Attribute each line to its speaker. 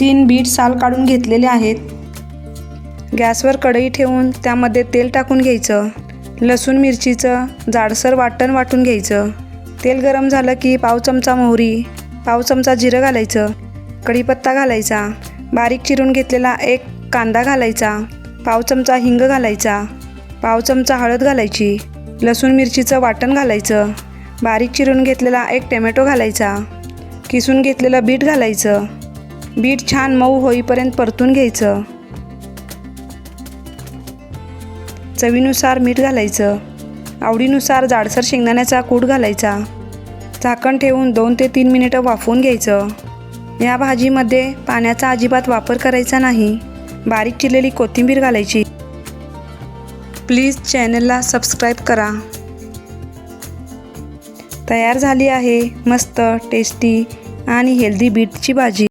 Speaker 1: तीन बीट साल काढून घेतलेले आहेत. गॅसवर कढई ठेवून त्यामध्ये तेल टाकून घ्यायचं. लसूण मिरचीचं जाडसर वाटण वाटून घ्यायचं. तेल गरम झालं की पाव चमचा मोहरी पाव चमचा जिरं घालायचं. कढीपत्ता घालायचा. बारीक चिरून घेतलेला एक कांदा घालायचा. पाव चमचा हिंग घालायचा. पाव चमचा हळद घालायची. लसूण मिरचीचं वाटण घालायचं. बारीक चिरून घेतलेला एक टोमॅटो घालायचा. किसून घेतलेलं बीट घालायचं. बीट छान मऊ होईपर्यंत परतून घ्यायचं. चवीनुसार मीठ घालायचं. आवडीनुसार जाडसर शेंगदाण्याचा कूट घालायचा. झाकण ठेवून दोन ते तीन मिनिटं वाफवून घ्यायचं. या भाजीमध्ये पाण्याचा अजिबात वापर करायचा नाही. बारीक चिरलेली कोथिंबीर घालायची. प्लीज चॅनलला सबस्क्राईब करा. तयार झाली आहे मस्त टेस्टी आणि हेल्दी बीटची भाजी.